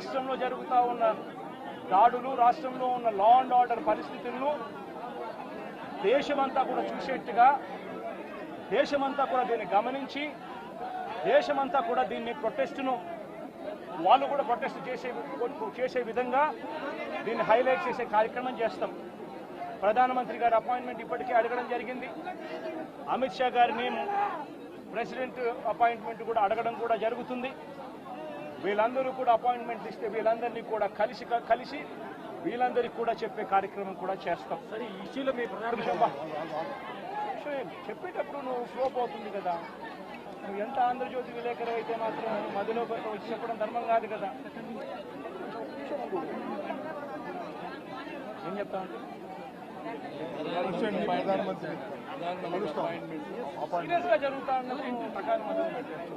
రాష్ట్రంలో జరుగుతూ ఉన్న దాడులు రాష్ట్రంలో ఉన్న లా అండ్ ఆర్డర్ పరిస్థితులను దేశమంతా కూడా చూసేట్టుగా దేశమంతా కూడా దీన్ని గమనించి దేశమంతా కూడా దీన్ని ప్రొటెస్ట్ను వాళ్ళు కూడా ప్రొటెస్ట్ చేసే చేసే విధంగా దీన్ని హైలైట్ చేసే కార్యక్రమం చేస్తాం. ప్రధానమంత్రి గారి అపాయింట్మెంట్ ఇప్పటికే అడగడం జరిగింది. అమిత్ షా గారిని ప్రెసిడెంట్ అపాయింట్మెంట్ కూడా అడగడం కూడా జరుగుతుంది. వీళ్ళందరూ కూడా అపాయింట్మెంట్ ఇస్తే వీళ్ళందరినీ కూడా కలిసి కలిసి వీళ్ళందరికీ కూడా చెప్పే కార్యక్రమం కూడా చేస్తాం. సరే ఈ ఇష్యూలో మీ చెప్పేటప్పుడు నువ్వు స్లోప్ అవుతుంది కదా. నువ్వు ఎంత ఆంధ్రజ్యోతి విలేకరు అయితే మాత్రం మధ్యలో వచ్చి చెప్పడం ధర్మం కాదు కదా. ఏం చెప్తా సీరియస్గా జరుగుతా ఉన్నది ప్రకారం మొదలు పెట్టారు.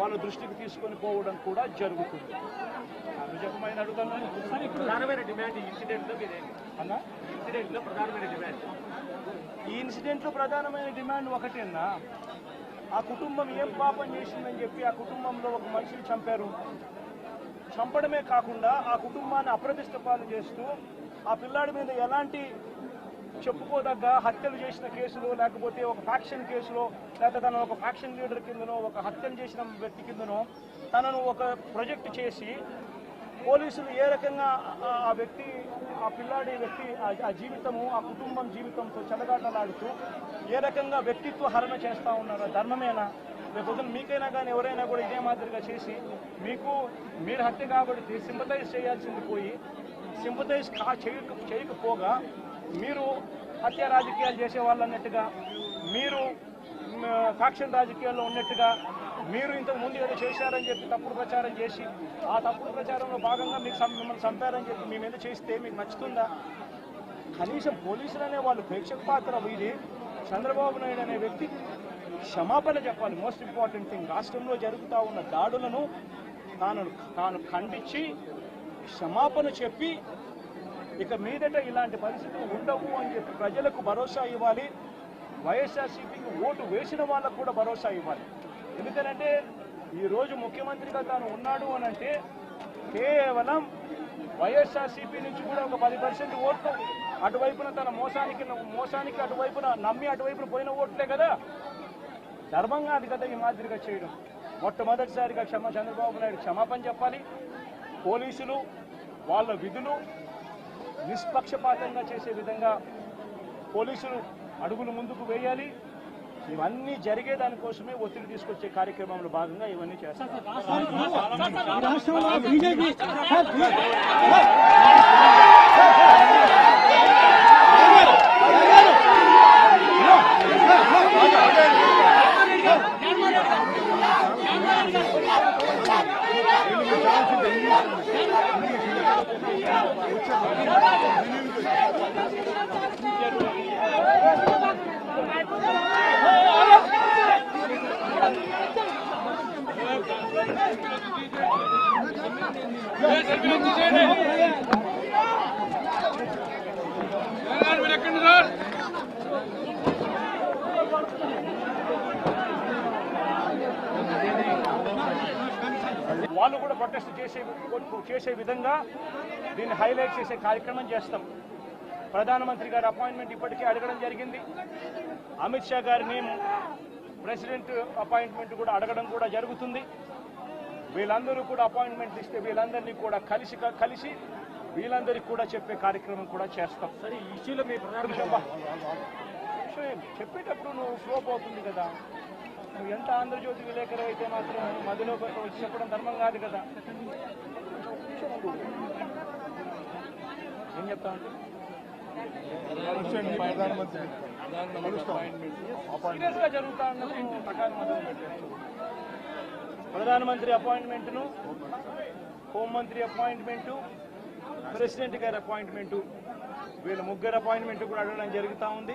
వాళ్ళ దృష్టికి తీసుకొని పోవడం కూడా జరుగుతుంది. చెప్పమని అడుగుతాను ప్రధానమైన డిమాండ్ ఈ ఇన్సిడెంట్లో మీదే. అన్నా? ఇన్సిడెంట్లో ప్రధానమైన డిమాండ్. ఈ ఇన్సిడెంట్లో ప్రధానమైన డిమాండ్ ఒకటేనా? ఆ కుటుంబం ఏం పాపం చేసిందని చెప్పి ఆ కుటుంబంలో ఒక మనిషిని చంపారు. చంపడమే కాకుండా ఆ కుటుంబాన్ని అప్రతిష్ట పాలు చేస్తూ ఆ పిల్లాడి మీద ఎలాంటి చెప్పుకోదగ్గ హత్యలు చేసిన కేసులో లేకపోతే ఒక ఫ్యాక్షన్ కేసులో లేకపోతే తన ఒక ఫ్యాక్షన్ లీడర్ కిందనో ఒక హత్యలు చేసిన వ్యక్తి కిందనో తనను ఒక ప్రొజెక్ట్ చేసి పోలీసులు ఏ రకంగా ఆ- వ్యక్తి ఆ పిల్లాడి వ్యక్తి ఆ- జీవితము ఆ కుటుంబం జీవితంతో చెలగాటలాడుతూ ఏ రకంగా వ్యక్తిత్వ హరణ చేస్తూ ఉన్నారో ధర్మమేనా? రేపు మీకైనా కానీ ఎవరైనా కూడా ఇదే మాదిరిగా చేసి మీకు మీరు హత్య కాబట్టి సింపతైజ్ చేయాల్సింది పోయి సింపతైజ్ కా చేయక చేయకపోగా మీరు హత్య రాజకీయాలు చేసే వాళ్ళు అన్నట్టుగా మీరు ఫ్యాక్షన్ రాజకీయాల్లో ఉన్నట్టుగా మీరు ఇంతకు ముందు ఏదో చేశారని చెప్పి తప్పుడు ప్రచారం చేసి ఆ తప్పుడు ప్రచారంలో భాగంగా మీకు మిమ్మల్ని చంపారని చెప్పి మేము మీద చేస్తే మీకు నచ్చుతుందా? కనీసం పోలీసులు అనే వాళ్ళు ప్రేక్షక పాత్ర వీరి చంద్రబాబు నాయుడు అనే వ్యక్తి క్షమాపణ చెప్పాలి. మోస్ట్ ఇంపార్టెంట్ థింగ్ రాష్ట్రంలో జరుగుతూ ఉన్న దాడులను తాను తాను ఖండించి క్షమాపణ చెప్పి ఇక మీదట ఇలాంటి పరిస్థితులు ఉండవు అని చెప్పి ప్రజలకు భరోసా ఇవ్వాలి. వైఎస్ఆర్సీపీకి ఓటు వేసిన వాళ్ళకు కూడా భరోసా ఇవ్వాలి. ఎందుకనంటే ఈరోజు ముఖ్యమంత్రిగా తాను ఉన్నాడు అని అంటే కేవలం వైఎస్ఆర్సీపీ నుంచి కూడా ఒక పది పర్సెంట్ ఓట్లు అటువైపున తన మోసానికి మోసానికి అటువైపున నమ్మి అటువైపున పోయిన ఓట్లే కదా. ధర్మంగా అది కదా ఈ మాదిరిగా చేయడం. మొట్టమొదటిసారిగా క్షమ చంద్రబాబు నాయుడు క్షమాపణ చెప్పాలి. పోలీసులు వాళ్ళ విధులు నిష్పక్షపాతంగా చేసే విధంగా పోలీసులు అడుగులు ముందుకు వేయాలి. ఇవన్నీ జరిగే దానికోసమే ఒత్తిడి తీసుకొచ్చే కార్యక్రమంలో భాగంగా ఇవన్నీ చేస్తారు వాళ్ళు కూడా ప్రొటెస్ట్ చేసే చేసే విధంగా దీన్ని హైలైట్ చేసే కార్యక్రమం చేస్తాం. ప్రధానమంత్రి గారి అపాయింట్మెంట్ ఇప్పటికే అడగడం జరిగింది. అమిత్ షా గారిని ప్రెసిడెంట్ అపాయింట్మెంట్ కూడా అడగడం కూడా జరుగుతుంది. వీళ్ళందరూ కూడా అపాయింట్మెంట్ ఇస్తే వీళ్ళందరినీ కూడా కలిసి కలిసి వీళ్ళందరికీ కూడా చెప్పే కార్యక్రమం కూడా చేస్తాం. సరే ఈ ఇష్యూలో మీ చెప్పేటప్పుడు నువ్వు స్లోప్ అవుతుంది కదా. నువ్వు ఎంత ఆంధ్రజ్యోతి విలేకరు అయితే మాత్రం మధ్యలో వచ్చి చెప్పడం ధర్మం కాదు కదా. ఏం చెప్తా ఉంటే ప్రధానమంత్రి జరుగుతా ఉన్నది ప్రకారం మొదలు. ప్రధానమంత్రి అపాయింట్మెంట్ను హోంమంత్రి అపాయింట్మెంటు ప్రెసిడెంట్ గారి అపాయింట్మెంట్ వీళ్ళ ముగ్గురు అపాయింట్మెంట్ కూడా అడగడం జరుగుతూ ఉంది.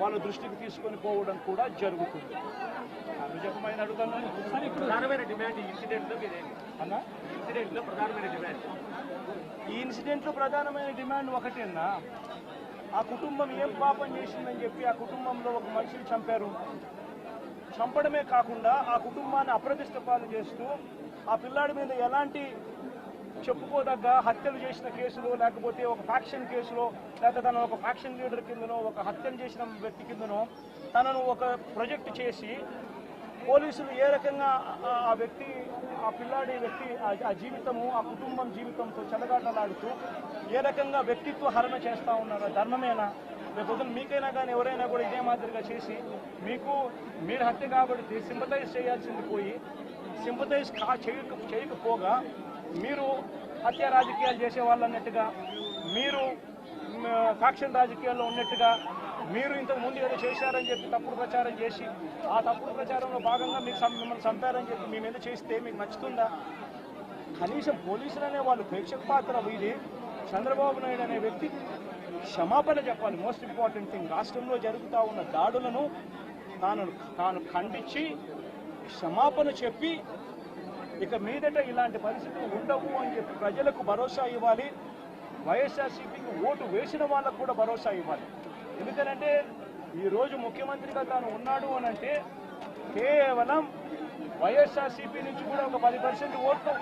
వాళ్ళ దృష్టికి తీసుకొని పోవడం కూడా జరుగుతుంది. చెప్పమని అడుగుతున్నాను ప్రధానమైన డిమాండ్ ఈ ఇన్సిడెంట్లో మీదేంటి అన్నా? ఇన్సిడెంట్లో ప్రధానమైన డిమాండ్. ఈ ఇన్సిడెంట్లో ప్రధానమైన డిమాండ్ ఒకటేనా ఆ కుటుంబం ఏం పాపం చేసిందని చెప్పి ఆ కుటుంబంలో ఒక మనిషిని చంపారు. చంపడమే కాకుండా ఆ కుటుంబాన్ని అప్రతిష్ట పాలు చేస్తూ ఆ పిల్లాడి మీద ఎలాంటి చెప్పుకోదగ్గ హత్యలు చేసిన కేసులో లేకపోతే ఒక ఫ్యాక్షన్ కేసులో లేకపోతే తన ఒక ఫ్యాక్షన్ లీడర్ కిందనో ఒక హత్యను చేసిన వ్యక్తి కిందనో తనను ఒక ప్రొజెక్ట్ చేసి పోలీసులు ఏ రకంగా ఆ- వ్యక్తి ఆ పిల్లాడి వ్యక్తి ఆ- జీవితము ఆ కుటుంబం జీవితంతో చెలగాటలాడుతూ ఏ రకంగా వ్యక్తిత్వ హరణ చేస్తూ ఉన్నారో ధర్మమేనా? రేపు మీకైనా కానీ ఎవరైనా కూడా ఇదే మాదిరిగా చేసి మీకు మీరు హత్య కాబట్టి సింపతైజ్ చేయాల్సింది పోయి సింపతైజ్ కా చేయక చేయకపోగా మీరు హత్య రాజకీయాలు చేసే వాళ్ళు అన్నట్టుగా మీరు మ్, ఫ్యాక్షన్ రాజకీయాల్లో ఉన్నట్టుగా మీరు ఇంతకు ముందు ఏదో చేశారని చెప్పి తప్పుడు ప్రచారం చేసి ఆ తప్పుడు ప్రచారంలో భాగంగా మీకు మిమ్మల్ని చంపారని చెప్పి మీ మీద చేస్తే మీకు నచ్చుతుందా? కనీసం పోలీసులు అనే వాళ్ళు ప్రేక్షక పాత్ర ఇది చంద్రబాబు నాయుడు అనే వ్యక్తి క్షమాపణ చెప్పాలి. మోస్ట్ ఇంపార్టెంట్ థింగ్ రాష్ట్రంలో జరుగుతూ ఉన్న దాడులను తాను తాను ఖండించి క్షమాపణ చెప్పి ఇక మీదట ఇలాంటి పరిస్థితులు ఉండవు అని చెప్పి ప్రజలకు భరోసా ఇవ్వాలి. వైఎస్ఆర్సీపీకి ఓటు వేసిన వాళ్ళకు కూడా భరోసా ఇవ్వాలి. ఎందుకనంటే ఈరోజు ముఖ్యమంత్రిగా తాను ఉన్నాడు అని అంటే కేవలం వైఎస్ఆర్సీపీ నుంచి కూడా ఒక పది పర్సెంట్ ఓట్లు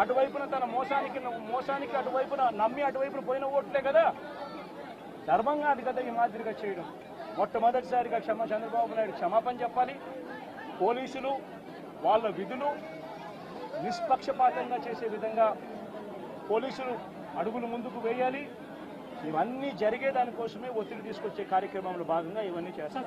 అటువైపున తన మోసానికి మోసానికి అటువైపున నమ్మి అటువైపున పోయిన ఓట్లే కదా. ధర్మంగా అది కదా ఈ మాదిరిగా చేయడం. మొట్టమొదటిసారిగా క్షమ చంద్రబాబు నాయుడు క్షమాపణ చెప్పాలి. పోలీసులు వాళ్ళ విధులు నిష్పక్షపాతంగా చేసే విధంగా పోలీసులు అడుగులు ముందుకు వేయాలి ఇవన్నీ జరిగేదానికోసమే ఒత్తిడి తీసుకొచ్చే కార్యక్రమంలో భాగంగా ఇవన్నీ చేస్తారు